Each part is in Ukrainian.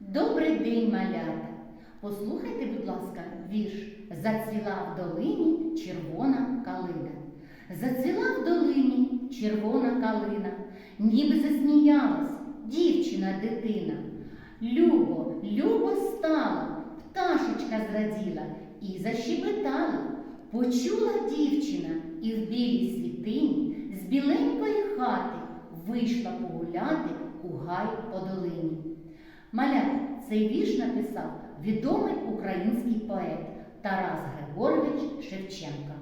Добрий день, малята! Послухайте, будь ласка, вірш Зацвіла в долині червона калина. Зацвіла в долині червона калина, ніби засміялась дівчина дитина. Любо, любо стала, пташечка зраділа і защебетала. Почула дівчина і в білій світині з біленької хати вийшла погуляти у гай по долині. Малята, цей вірш написав відомий український поет Тарас Григорович Шевченка.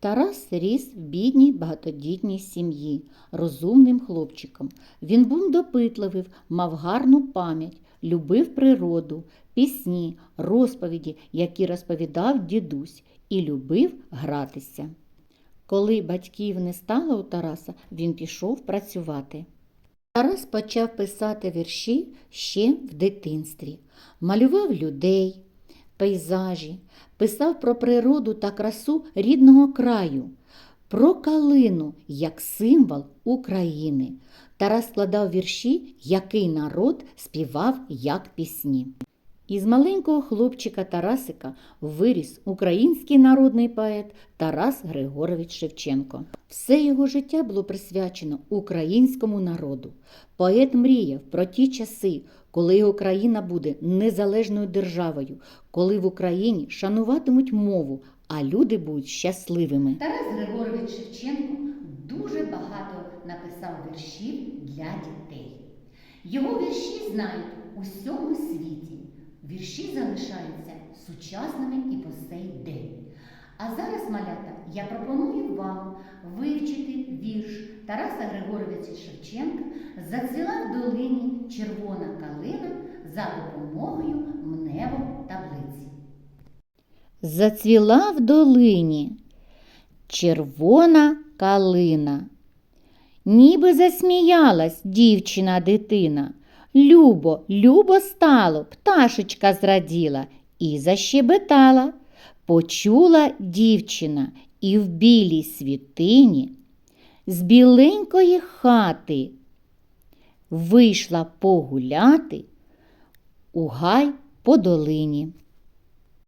Тарас ріс в бідній багатодітній сім'ї, розумним хлопчиком. Він був допитливий, мав гарну пам'ять, любив природу, пісні, розповіді, які розповідав дідусь, і любив гратися. Коли батьків не стало у Тараса, він пішов працювати. Тарас почав писати вірші ще в дитинстві, малював людей, пейзажі, писав про природу та красу рідного краю, про калину як символ України. Тарас складав вірші, який народ співав як пісні. Із маленького хлопчика Тарасика виріс український народний поет Тарас Григорович Шевченко. Все його життя було присвячено українському народу. Поет мріяв про ті часи, коли його країна буде незалежною державою, коли в Україні шануватимуть мову, а люди будуть щасливими. Тарас Григорович Шевченко дуже багато написав віршів для дітей. Його вірші знають у всьому світі. Вірші залишаються сучасними і по сей день. А зараз, малята, я пропоную вам вивчити вірш Тараса Григоровича Шевченка Зацвіла в долині червона калина за допомогою мнево таблиці. Зацвіла в долині червона калина. Ніби засміялась дівчина дитина. Любо, любо стало, пташечка зраділа і защебетала. Почула дівчина і в білій світині з біленької хати вийшла погуляти у гай по долині.